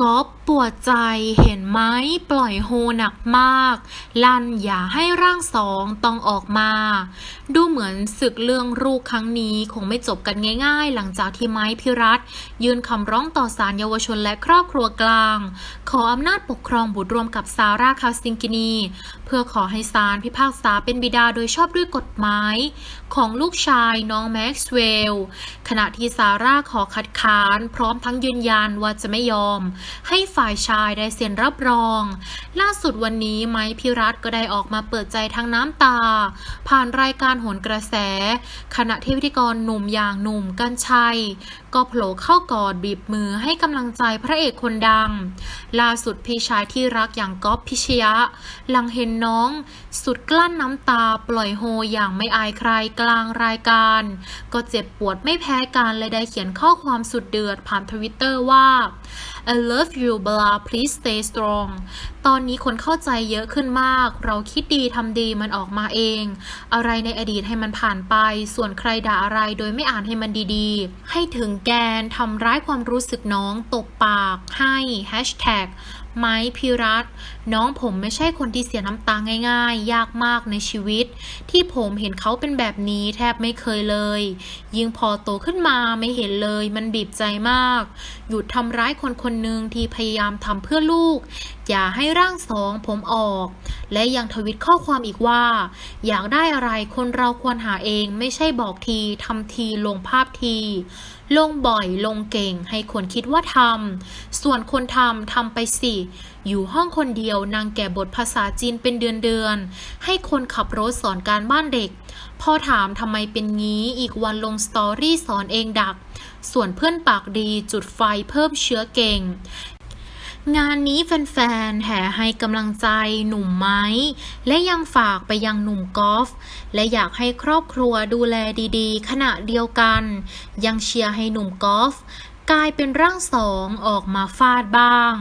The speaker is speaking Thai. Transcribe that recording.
ก๊อฟปวดใจเห็นไหมปล่อยโฮหนักมาก ลั่นอย่าให้ร่างสองต้องออกมา ดูเหมือนศึกเรื่องลูกครั้งนี้คงไม่จบกันง่ายๆ หลังจากที่ไม้พิรัตยื่นคำร้องต่อศาลเยาวชนและครอบครัวกลาง ขออำนาจปกครองบุตรรวมกับซาร่าคาซิงกินี เพื่อขอให้ศาลพิพากษาเป็นบิดาโดยชอบด้วยกฎหมาย ของลูกชายน้องแม็กซ์เวลล์ขณะที่ซาร่าขอคัดค้าน พร้อมทั้งยืนยันว่าจะไม่ยอมให้ฝ่ายชายได้เซ็นรับรอง ล่าสุดวันนี้ไม้พิรัตก็ได้ออกมาเปิดใจทั้งน้ำตา ผ่านรายการโหนกระแส ขณะที่พิธีกรหนุ่มอย่างหนุ่มกัญชัย ก็โผล่เข้ากอดบีบมือให้กำลังใจพระเอกคนดัง ล่าสุดพี่ชายที่รักอย่างก๊อฟพิชยะ หลังเห็นน้อง สุดกลั้นน้ำตาปล่อยโฮอย่างไม่อายใครกลางรายการ ก็เจ็บปวดไม่แพ้กันเลยได้เขียนข้อความสุดเดือดผ่านทวิตเตอร์ว่า I love you blah please stay strong ตอนนี้คนเข้าใจเยอะขึ้นมาก เราคิดดีทำดีมันออกมาเอง อะไรในอดีตให้มันผ่านไป ส่วนใครด่าอะไรโดยไม่อ่านให้มันดีๆ ให้ถึงแกนทำร้ายความรู้สึกน้องตบปากให้ hashtag ไม้พิรัตน้องผมไม่ใช่คนที่เสียน้ำตาง่ายๆ ยากมากในชีวิต ที่ผมเห็นเขาเป็นแบบนี้แทบไม่เคยเลย ยิ่งพอโตขึ้นมาไม่เห็นเลย มันบีบใจมาก หยุดทำร้ายคนคนหนึ่งที่พยายามทำเพื่อลูก อย่าให้ร่างสองผมออก และยังทวิตข้อความอีกว่า อยากได้อะไรคนเราควรหาเองไม่ใช่บอกทีทำทีลงภาพทีลงบ่อยลงเก่งให้คนคิดว่าทำส่วนคนทำทำไปสิอยู่ห้องคนเดียวนางแก่บทภาษาจีนเป็นเดือนเดือนๆให้คนขับรถสอนการบ้านเด็กพอถามทำไมเป็นงี้อีกวันลงสตอรี่สอนเองดัก ส่วนเพื่อนปากดีจุดไฟเพิ่มเชื้อเก่งงานนี้แฟนๆ แห่ให้กำลังใจหนุ่มไม้ และยังฝากไปยังหนุ่มกอล์ฟและอยากให้ครอบครัวดูแลดีๆ ขณะเดียวกัน ยังเชียร์ให้หนุ่มกอล์ฟกลายเป็นร่างสองออกมาฟาดบ้าง